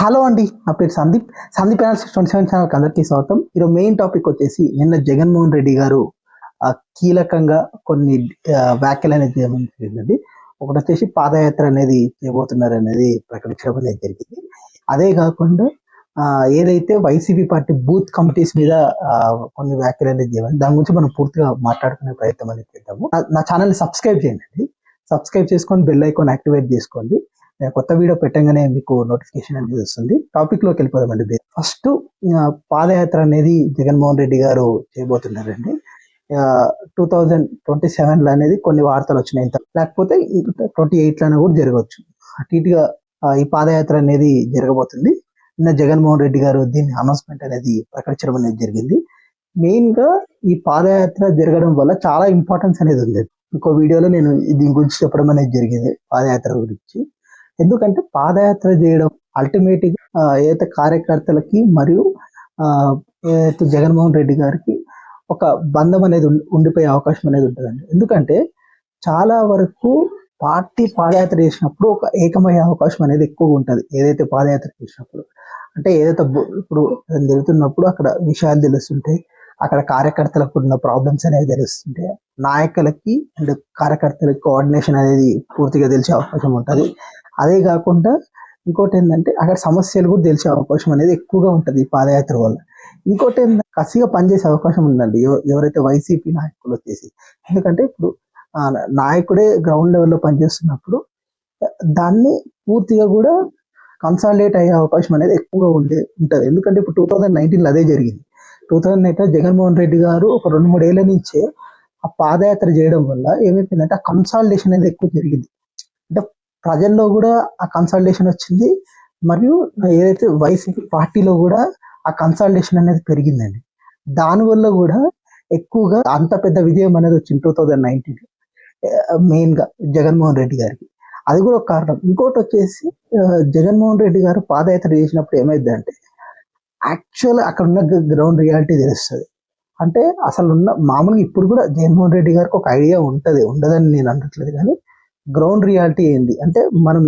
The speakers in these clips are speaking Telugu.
హలో అండి నా పేరు Sandeep. Sandeep analysis twenty seven ఛానల్కి అందరికీ స్వాగతం. ఈరోజు మెయిన్ టాపిక్ వచ్చేసి నిన్న జగన్మోహన్ రెడ్డి గారు కీలకంగా కొన్ని వ్యాఖ్యలు అనేది చేయడం జరిగిందండి. ఒకటి వచ్చేసి పాదయాత్ర అనేది చేయబోతున్నారు అనేది ప్రకటించడం అనేది జరిగింది. అదే కాకుండా ఏదైతే వైసీపీ పార్టీ బూత్ కమిటీస్ మీద కొన్ని వ్యాఖ్యలు అనేది చేయాలి దాని గురించి మనం పూర్తిగా మాట్లాడుకునే ప్రయత్నం అనేది చేద్దాము. నా- ఛానల్ని సబ్స్క్రైబ్ చేయండి. సబ్స్క్రైబ్ చేసుకొని బెల్ ఐకాన్ యాక్టివేట్ చేసుకోండి. నేను కొత్త వీడియో పెట్టగానే మీకు నోటిఫికేషన్ అనేది వస్తుంది. టాపిక్లోకి వెళ్ళిపోదామండి. ఫస్ట్ పాదయాత్ర అనేది జగన్మోహన్ రెడ్డి గారు చేయబోతున్నారండి. టూ థౌజండ్ ట్వంటీ సెవెన్లో అనేది కొన్ని వార్తలు వచ్చినాయి. లేకపోతే ట్వంటీ ఎయిట్లోనే కూడా జరగవచ్చు. అటు ఇటుగా ఈ పాదయాత్ర అనేది జరగబోతుంది. నిన్న జగన్మోహన్ రెడ్డి గారు దీన్ని అనౌన్స్మెంట్ అనేది ప్రకటించడం అనేది జరిగింది. మెయిన్గా ఈ పాదయాత్ర జరగడం వల్ల చాలా ఇంపార్టెన్స్ అనేది ఉంది. ఇంకో వీడియోలో నేను దీని గురించి చెప్పడం అనేది జరిగింది. పాదయాత్ర గురించి. ఎందుకంటే పాదయాత్ర చేయడం అల్టిమేట్ ఏదైతే కార్యకర్తలకి మరియు ఆ, ఏదైతే జగన్మోహన్ రెడ్డి గారికి ఒక బంధం అనేది ఉండి- ఉండిపోయే అవకాశం అనేది ఉంటుందండి. ఎందుకంటే చాలా వరకు పార్టీ పాదయాత్ర చేసినప్పుడు ఒక ఏకమయ్యే అవకాశం అనేది ఎక్కువ ఉంటుంది. ఏదైతే పాదయాత్ర చేసినప్పుడు అంటే ఏదైతే ఇప్పుడు ఏదైనా జరుగుతున్నప్పుడు అక్కడ విషయాలు తెలుస్తుంటాయి అక్కడ కార్యకర్తలకు ఉన్న ప్రాబ్లమ్స్ అనేవి తెలుస్తుంటాయి నాయకులకి అండ్ కార్యకర్తలకి కోఆర్డినేషన్ అనేది పూర్తిగా తెలిసే అవకాశం ఉంటుంది. అదే కాకుండా ఇంకోటి ఏంటంటే అక్కడ సమస్యలు కూడా తెలిసే అవకాశం అనేది ఎక్కువగా ఉంటుంది ఈ పాదయాత్ర వల్ల. ఇంకోటి ఏంటంటే కసిగా పనిచేసే అవకాశం ఉందండి. ఎవరైతే వైసీపీ నాయకులు వచ్చేసి. ఎందుకంటే ఇప్పుడు నాయకుడే గ్రౌండ్ లెవెల్లో పనిచేస్తున్నప్పుడు దాన్ని పూర్తిగా కూడా కన్సాలిడేట్ అయ్యే అవకాశం అనేది ఎక్కువగా ఉండే ఉంటుంది. ఎందుకంటే ఇప్పుడు టూ థౌజండ్ నైన్టీన్లో అదే జరిగింది. Two thousand nineteen Jaganmohan Reddy గారు ఒక రెండు మూడు ఏళ్ళ నుంచే ఆ పాదయాత్ర చేయడం వల్ల ఏమైపోయిందంటే ఆ కన్సాలిడేషన్ అనేది ఎక్కువ జరిగింది. ప్రజల్లో కూడా ఆ కన్సల్టేషన్ వచ్చింది. మరియు ఏదైతే వైసీపీ పార్టీలో కూడా ఆ కన్సల్టేషన్ అనేది పెరిగిందండి. దానివల్ల కూడా ఎక్కువగా అంత పెద్ద విజయం అనేది వచ్చింది టూ థౌజండ్ నైన్టీన్ మెయిన్గా జగన్మోహన్ రెడ్డి గారికి. అది కూడా ఒక కారణం. ఇంకోటి వచ్చేసి జగన్మోహన్ రెడ్డి గారు పాదయాత్ర చేసినప్పుడు ఏమైందంటే యాక్చువల్ అక్కడ ఉన్న గ్రౌండ్ రియాలిటీ తెలుస్తుంది. అంటే అసలు ఉన్న మామూలుగా ఇప్పుడు కూడా జగన్మోహన్ రెడ్డి గారికి ఒక ఐడియా ఉంటుంది. ఉండదని నేను అనట్లేదు కానీ గ్రౌండ్ రియాలిటీ ఏంది? అంటే మనం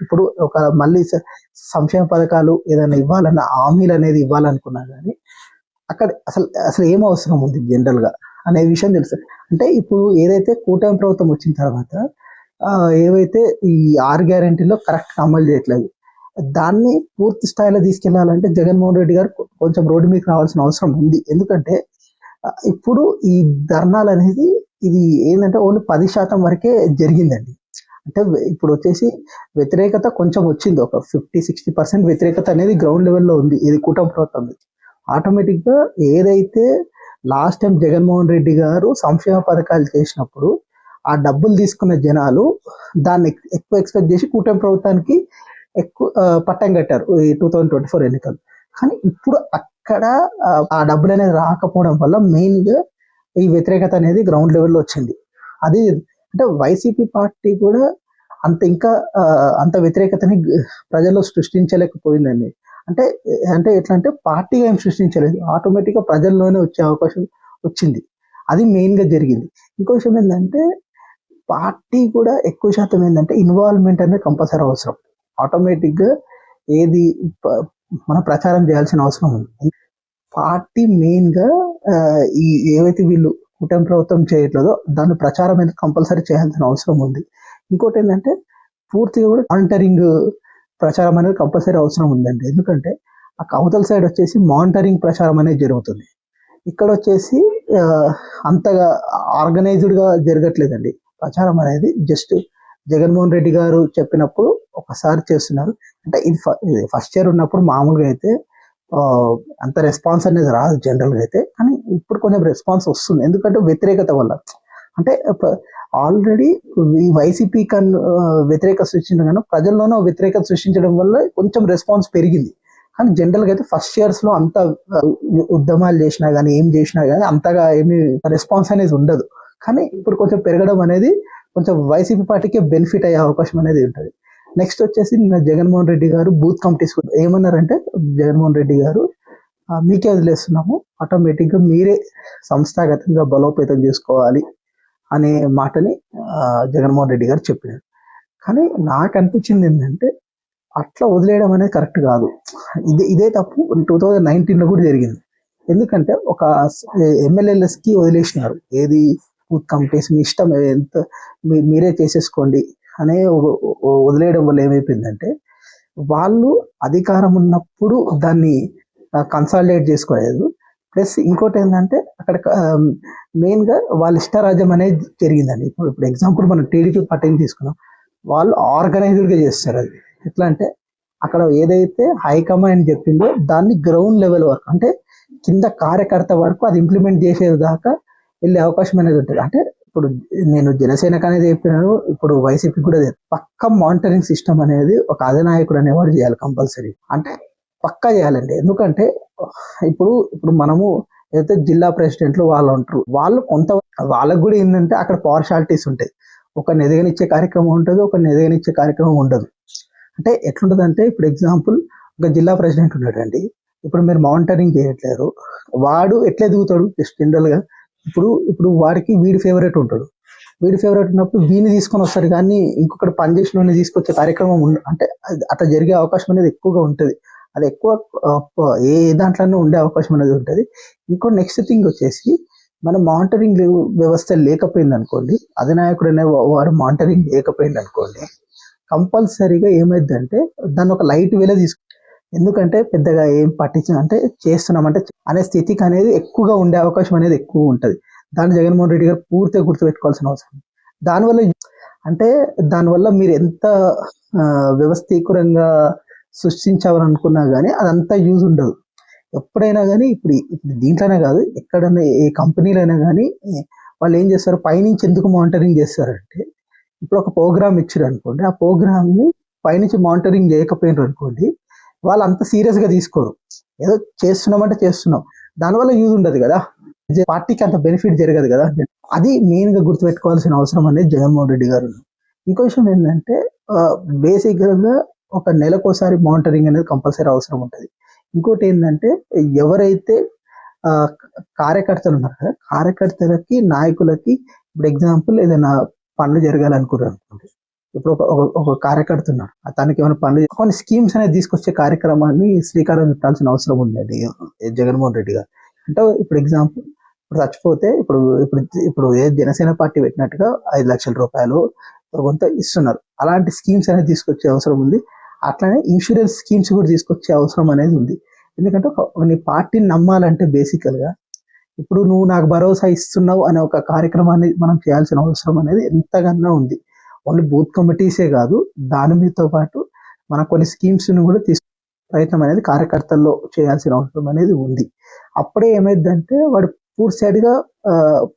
ఇప్పుడు ఒక మళ్ళీ సంక్షేమ పథకాలు ఏదైనా ఇవ్వాలన్న హామీలు అనేది ఇవ్వాలనుకున్నా కానీ అక్కడ అసలు అసలు ఏం అవసరం ఉంది జనరల్గా అనే విషయం తెలుసు. అంటే ఇప్పుడు ఏదైతే కూటమి ప్రభుత్వం వచ్చిన తర్వాత ఏవైతే ఈ ఆరు గ్యారంటీలో కరెక్ట్ అమలు చేయట్లేదు దాన్ని పూర్తి స్థాయిలో తీసుకెళ్ళాలంటే జగన్మోహన్ రెడ్డి గారు కొంచెం రోడ్డు మీదకి రావాల్సిన అవసరం ఉంది. ఎందుకంటే ఇప్పుడు ఈ ధర్నాలు అనేది ఇది ఏంటంటే ఓన్లీ పది శాతం వరకే జరిగిందండి. అంటే ఇప్పుడు వచ్చేసి వ్యతిరేకత కొంచెం వచ్చింది. ఒక ఫిఫ్టీ సిక్స్టీ పర్సెంట్ వ్యతిరేకత అనేది గ్రౌండ్ లెవెల్లో ఉంది. ఇది కూటమి ప్రభుత్వం నుంచి. ఏదైతే లాస్ట్ టైం జగన్మోహన్ రెడ్డి గారు సంక్షేమ పథకాలు చేసినప్పుడు ఆ డబ్బులు తీసుకున్న జనాలు దాన్ని ఎక్కువ ఎక్స్పెక్ట్ చేసి కూటమి ప్రభుత్వానికి ఎక్కువ పట్టం కట్టారు. ఈ టూ థౌజండ్ ట్వంటీ ఫోర్ ఎన్నికలు. కానీ ఇప్పుడు అక్కడ ఆ, డబ్బులు అనేది రాకపోవడం వల్ల మెయిన్గా ఈ వ్యతిరేకత అనేది గ్రౌండ్ లెవెల్లో వచ్చింది. అది అంటే వైసీపీ పార్టీ కూడా అంత ఇంకా అంత వ్యతిరేకతని ప్రజల్లో సృష్టించలేకపోయిందండి. అంటే అంటే ఎట్లా అంటే పార్టీగా ఏం సృష్టించలేదు. ఆటోమేటిక్గా ప్రజల్లోనే వచ్చే అవకాశం వచ్చింది. అది మెయిన్గా జరిగింది. ఇంకో విషయం ఏంటంటే పార్టీ కూడా ఎక్కువ శాతం ఏంటంటే ఇన్వాల్వ్మెంట్ అనేది కంపల్సరీ అవసరం. ఆటోమేటిక్గా ఏది మనం ప్రచారం చేయాల్సిన అవసరం ఉంది. పార్టీ మెయిన్గా ఈ ఏవైతే వీళ్ళు కూటమి ప్రభుత్వం చేయట్లేదో దాని ప్రచారం అనేది కంపల్సరీ చేయాల్సిన అవసరం ఉంది. ఇంకోటి ఏంటంటే పూర్తిగా కూడా మానిటరింగ్ ప్రచారం అనేది కంపల్సరీ అవసరం ఉందండి. ఎందుకంటే ఆ కవతల సైడ్ వచ్చేసి మానిటరింగ్ ప్రచారం అనేది జరుగుతుంది. ఇక్కడ వచ్చేసి అంతగా ఆర్గనైజ్డ్గా జరగట్లేదండి. ప్రచారం అనేది జస్ట్ జగన్మోహన్ రెడ్డి గారు చెప్పినప్పుడు ఒకసారి చేస్తున్నారు. అంటే ఇది ఫస్ట్ ఇయర్ ఉన్నప్పుడు మామూలుగా అయితే అంత రెస్పాన్స్ అనేది రాదు జనరల్గా అయితే కానీ ఇప్పుడు కొంచెం రెస్పాన్స్ వస్తుంది. ఎందుకంటే వ్యతిరేకత వల్ల. అంటే ఆల్రెడీ ఈ వైసీపీ కన్ వ్యతిరేకత సృష్టించడం కన్నా ప్రజల్లోనూ వ్యతిరేకత సృష్టించడం వల్ల కొంచెం రెస్పాన్స్ పెరిగింది. కానీ జనరల్గా అయితే ఫస్ట్ ఇయర్స్లో అంత ఉద్యమాలు చేసినా కానీ ఏం చేసినా కానీ అంతగా ఏమి రెస్పాన్స్ అనేది ఉండదు. కానీ ఇప్పుడు కొంచెం పెరగడం అనేది కొంచెం వైసీపీ పార్టీకి బెనిఫిట్ అయ్యే అవకాశం అనేది ఉంటుంది. నెక్స్ట్ వచ్చేసి నిన్న జగన్మోహన్ రెడ్డి గారు బూత్ కమిటీస్ ఏమన్నారంటే జగన్మోహన్ రెడ్డి గారు మీకే వదిలేస్తున్నాము. ఆటోమేటిక్గా మీరే సంస్థాగతంగా బలోపేతం చేసుకోవాలి అనే మాటని జగన్మోహన్ రెడ్డి గారు చెప్పినారు. కానీ నాకు అనిపించింది ఏంటంటే అట్లా వదిలేయడం అనేది కరెక్ట్ కాదు. ఇదే ఇదే తప్పు టూ థౌజండ్ నైన్టీన్లో కూడా జరిగింది. ఎందుకంటే ఒక ఎమ్మెల్యేలస్కి వదిలేసినారు. ఏది బూత్ కమిటీస్ మీ ఇష్టం ఎంత మీరే చేసేసుకోండి. అనే వదిలేయడం వల్ల ఏమైపోయిందంటే వాళ్ళు అధికారం ఉన్నప్పుడు దాన్ని కన్సాలిడేట్ చేసుకోలేదు. ప్లస్ ఇంకోటి ఏంటంటే అక్కడ మెయిన్గా వాళ్ళ ఇష్టరాజ్యం అనేది జరిగిందండి. ఇప్పుడు ఇప్పుడు ఎగ్జాంపుల్ మనం టీడీపీ పార్టీని తీసుకున్నాం. వాళ్ళు ఆర్గనైజ్డ్గా చేస్తారు అది. ఎట్లా అంటే అక్కడ ఏదైతే హైకమాండ్ చెప్పిందో దాన్ని గ్రౌండ్ లెవెల్ వరకు అంటే కింద కార్యకర్త వరకు అది ఇంప్లిమెంట్ చేసేదాకా వెళ్ళే అవకాశం అనేది ఉంటుంది. అంటే ఇప్పుడు నేను జనసేనకు అనేది చెప్పినాను ఇప్పుడు వైసీపీ కూడా పక్క మానిటరింగ్ సిస్టమ్ అనేది ఒక అధినాయకుడు అనేవాడు చేయాలి కంపల్సరీ. అంటే పక్కా చేయాలండి. ఎందుకంటే ఇప్పుడు ఇప్పుడు మనము ఏదైతే జిల్లా ప్రెసిడెంట్లు వాళ్ళు ఉంటారు వాళ్ళు కొంత వాళ్ళకు కూడా ఏంటంటే అక్కడ పార్షాలిటీస్ ఉంటాయి. ఒక ఎదగనిచ్చే కార్యక్రమం ఉంటుంది ఒక ఎదగనిచ్చే కార్యక్రమం ఉండదు. అంటే ఎట్లుంటుంది అంటే ఇప్పుడు ఎగ్జాంపుల్ ఒక జిల్లా ప్రెసిడెంట్ ఉన్నాడండి. ఇప్పుడు మీరు మానిటరింగ్ చేయట్లేరు. వాడు ఎట్లా ఎదుగుతాడు? జస్ట్ జనరల్గా ఇప్పుడు ఇప్పుడు వాడికి వీడి ఫేవరెట్ ఉంటాడు. వీడి ఫేవరెట్ ఉన్నప్పుడు వీని తీసుకొని వస్తారు కానీ ఇంకొకటి పని చేసిన తీసుకొచ్చే కార్యక్రమం ఉండ అంటే అట్లా జరిగే అవకాశం అనేది ఎక్కువగా ఉంటుంది. అది ఎక్కువ ఏ దాంట్లోనే ఉండే అవకాశం అనేది ఉంటుంది. ఇంకో నెక్స్ట్ థింగ్ వచ్చేసి మన మానిటరింగ్ వ్యవస్థ లేకపోయింది అనుకోండి అధినాయకుడు అనే వా- వాడు మానిటరింగ్ లేకపోయింది అనుకోండి కంపల్సరీగా ఏమైందంటే దాన్ని ఒక లైట్ వేలో తీసుకు ఎందుకంటే పెద్దగా ఏం పట్టించిన అంటే చేస్తున్నామంటే అనే స్థితికి అనేది ఎక్కువగా ఉండే అవకాశం అనేది ఎక్కువ ఉంటుంది. దాన్ని జగన్మోహన్ రెడ్డి గారు పూర్తిగా గుర్తుపెట్టుకోవాల్సిన అవసరం దానివల్ల అంటే దానివల్ల మీరు ఎంత వ్యవస్థీకరంగా సృష్టించాలనుకున్నా కానీ అదంతా యూజ్ ఉండదు. ఎప్పుడైనా కానీ ఇప్పుడు ఇప్పుడు దీంట్లోనే కాదు ఎక్కడైనా ఏ కంపెనీలైనా కానీ వాళ్ళు ఏం చేస్తారు? పైనుంచి ఎందుకు మానిటరింగ్ చేస్తారంటే ఇప్పుడు ఒక ప్రోగ్రామ్ ఇచ్చారు అనుకోండి ఆ ప్రోగ్రామ్ని పైనుంచి మానిటరింగ్ చేయకపోయినారు అనుకోండి వాళ్ళు అంత సీరియస్గా తీసుకోరు. ఏదో చేస్తున్నామంటే చేస్తున్నాం. దానివల్ల యూజ్ ఉండదు కదా. పార్టీకి అంత బెనిఫిట్ జరగదు కదా. అది మెయిన్గా గుర్తుపెట్టుకోవాల్సిన అవసరం అనేది జగన్మోహన్ రెడ్డి గారు. ఇంకో విషయం ఏంటంటే బేసిక్గా ఒక నెలకోసారి మానిటరింగ్ అనేది కంపల్సరీ అవసరం ఉంటుంది. ఇంకోటి ఏంటంటే ఎవరైతే కార్యకర్తలు ఉన్నారు కదా కార్యకర్తలకి నాయకులకి ఇప్పుడు ఎగ్జాంపుల్ ఏదైనా పనులు జరగాలనుకున్నారు అనుకోండి. ఇప్పుడు ఒక ఒక- ఒక కార్యకర్త ఉన్నాడు. తనకి ఏమైనా పనులు కొన్ని స్కీమ్స్ అనేది తీసుకొచ్చే కార్యక్రమాన్ని శ్రీకారం చుట్టాల్సిన అవసరం ఉంది జగన్మోహన్ రెడ్డి గారు. అంటే ఇప్పుడు ఎగ్జాంపుల్ ఇప్పుడు చచ్చిపోతే ఇప్పుడు ఇప్పుడు ఇప్పుడు ఏ జనసేన పార్టీ పెట్టినట్టుగా ఐదు లక్షల రూపాయలు కొంత ఇస్తున్నారు. అలాంటి స్కీమ్స్ అనేది తీసుకొచ్చే అవసరం ఉంది. అట్లానే ఇన్సూరెన్స్ స్కీమ్స్ కూడా తీసుకొచ్చే అవసరం అనేది ఉంది. ఎందుకంటే కొన్ని నీ పార్టీని నమ్మాలంటే బేసికల్గా ఇప్పుడు నువ్వు నాకు భరోసా ఇస్తున్నావు అనే ఒక కార్యక్రమాన్ని మనం చేయాల్సిన అవసరం అనేది ఎంతగానో ఉంది. ఓన్లీ బూత్ కమిటీసే కాదు దాని మీతో పాటు మన కొన్ని స్కీమ్స్ని కూడా తీసుకు ప్రయత్నం అనేది కార్యకర్తల్లో చేయాల్సిన అవసరం అనేది ఉంది. అప్పుడే ఏమైందంటే వాడు పూర్తి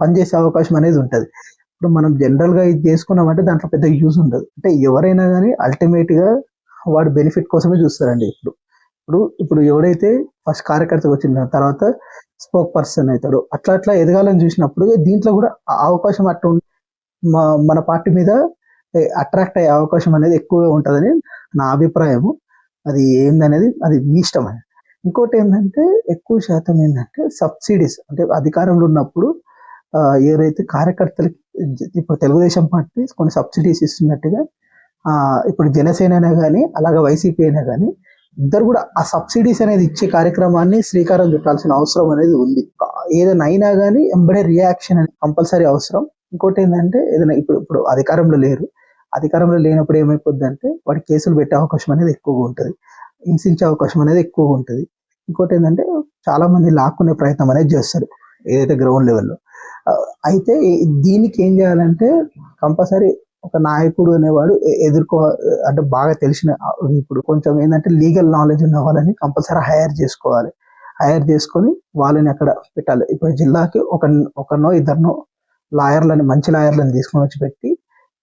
పనిచేసే అవకాశం అనేది ఉంటుంది. ఇప్పుడు మనం జనరల్గా ఇది చేసుకున్నామంటే దాంట్లో పెద్ద యూజ్ ఉండదు. అంటే ఎవరైనా కానీ అల్టిమేట్గా వాడు బెనిఫిట్ కోసమే చూస్తారండి ఇప్పుడు. ఇప్పుడు ఇప్పుడు ఎవడైతే ఫస్ట్ కార్యకర్తకు వచ్చిన తర్వాత స్పోక్ పర్సన్ అవుతాడు అట్లా అట్లా ఎదగాలని చూసినప్పుడు దీంట్లో కూడా అవకాశం అట్లా మా- మన పార్టీ మీద అట్రాక్ట్ అయ్యే అవకాశం అనేది ఎక్కువగా ఉంటుందని నా అభిప్రాయము. అది ఏందనేది అది మీ ఇష్టం అనేది ఇంకోటి ఏంటంటే ఎక్కువ శాతం ఏంటంటే సబ్సిడీస్ అంటే అధికారంలో ఉన్నప్పుడు ఆ, ఎవరైతే కార్యకర్తలకి ఇప్పుడు తెలుగుదేశం పార్టీ కొన్ని సబ్సిడీస్ ఇస్తున్నట్టుగా ఇప్పుడు జనసేన అయినా కానీ అలాగే వైసీపీ అయినా కానీ ఇద్దరు కూడా ఆ సబ్సిడీస్ అనేది ఇచ్చే కార్యక్రమాన్ని శ్రీకారం చుట్టాల్సిన అవసరం అనేది ఉంది. ఏదైనా అయినా కానీ ఎంబడే రియాక్షన్ అనేది కంపల్సరీ అవసరం. ఇంకోటి ఏంటంటే ఏదైనా ఇప్పుడు ఇప్పుడు అధికారంలో లేరు. అధికారంలో లేనప్పుడు ఏమైపోద్ది అంటే వాడి కేసులు పెట్టే అవకాశం అనేది ఎక్కువగా ఉంటుంది. హింసించే అవకాశం అనేది ఎక్కువగా ఉంటుంది. ఇంకోటి ఏంటంటే చాలా మంది లాక్కునే ప్రయత్నం అనేది చేస్తారు ఏదైతే గ్రౌండ్ లెవెల్లో అయితే దీనికి ఏం చేయాలంటే కంపల్సరీ ఒక నాయకుడు అనేవాడు ఎదుర్కో అంటే బాగా తెలిసిన ఇప్పుడు కొంచెం ఏంటంటే లీగల్ నాలెడ్జ్ ఉన్న వాళ్ళని కంపల్సరీ హైర్ చేసుకోవాలి. హైర్ చేసుకొని వాళ్ళని అక్కడ పెట్టాలి. ఇప్పుడు జిల్లాకి ఒక ఒకనో ఇద్దరినో లాయర్లని మంచి లాయర్లను తీసుకొని వచ్చి పెట్టి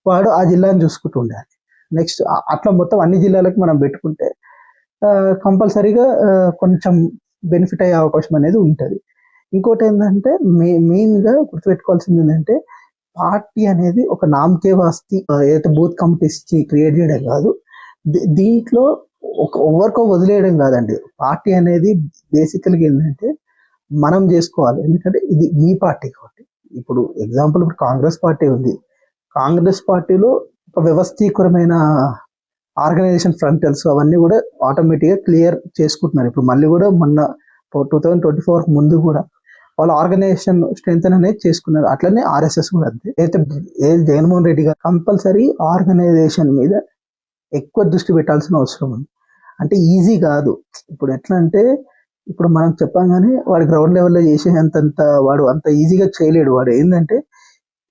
వాడు ఆ జిల్లాని చూసుకుంటూ ఉండాలి. నెక్స్ట్ అట్లా మొత్తం అన్ని జిల్లాలకు మనం పెట్టుకుంటే కంపల్సరీగా కొంచెం బెనిఫిట్ అయ్యే అవకాశం అనేది ఉంటుంది. ఇంకోటి ఏంటంటే మే మెయిన్గా గుర్తుపెట్టుకోవాల్సింది ఏంటంటే పార్టీ అనేది ఒక నామకే వాస్తి ఏదైతే బూత్ కమిటీస్ క్రియేట్ చేయడం కాదు. దీంట్లో ఒక ఎవరికో వదిలేయడం కాదండి. పార్టీ అనేది బేసికల్గా ఏంటంటే మనం చేసుకోవాలి. ఎందుకంటే ఇది మీ పార్టీ కాబట్టి. ఇప్పుడు ఎగ్జాంపుల్ ఇప్పుడు కాంగ్రెస్ పార్టీ ఉంది. కాంగ్రెస్ పార్టీలో ఒక వ్యవస్థీకరమైన ఆర్గనైజేషన్ ఫ్రంటల్స్ అవన్నీ కూడా ఆటోమేటిక్గా క్లియర్ చేసుకుంటున్నారు. ఇప్పుడు మళ్ళీ కూడా మొన్న టూ థౌజండ్ ట్వంటీ ఫోర్ ముందు కూడా వాళ్ళు ఆర్గనైజేషన్ స్ట్రెంత్ అనేది చేసుకున్నారు. అట్లనే ఆర్ఎస్ఎస్ కూడా అంతే. అయితే ఏ జగన్మోహన్ రెడ్డి గారు కంపల్సరీ ఆర్గనైజేషన్ మీద ఎక్కువ దృష్టి పెట్టాల్సిన అవసరం ఉంది. అంటే ఈజీ కాదు. ఇప్పుడు ఎట్లా అంటే ఇప్పుడు మనం చెప్పంగానే వాడు గ్రౌండ్ లెవెల్లో చేసేంతంత వాడు అంత ఈజీగా చేయలేడు. వాడు ఏంటంటే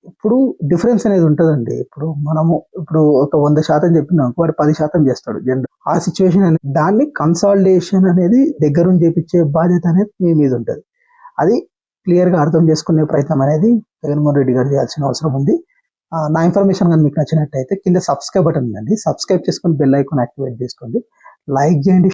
ఇప్పుడు డిఫరెన్స్ అనేది ఉంటుందండి. ఇప్పుడు మనము ఇప్పుడు ఒక వంద శాతం చెప్పినాం వాడు పది శాతం చేస్తాడు జనరల్ ఆ సిచ్యువేషన్ అనేది దాన్ని కన్సాలిడేషన్ అనేది దగ్గరుండి చేపించే బాధ్యత అనేది మీ మీద ఉంటుంది. అది క్లియర్గా అర్థం చేసుకునే ప్రయత్నం అనేది జగన్మోహన్ రెడ్డి గారు చేయాల్సిన అవసరం ఉంది. నా ఇన్ఫర్మేషన్ కానీ మీకు నచ్చినట్టయితే కింద సబ్స్క్రైబ్ బటన్ ఉందండి. సబ్స్క్రైబ్ చేసుకొని బెల్ ఐకాన్ యాక్టివేట్ చేసుకోండి. లైక్ చేయండి.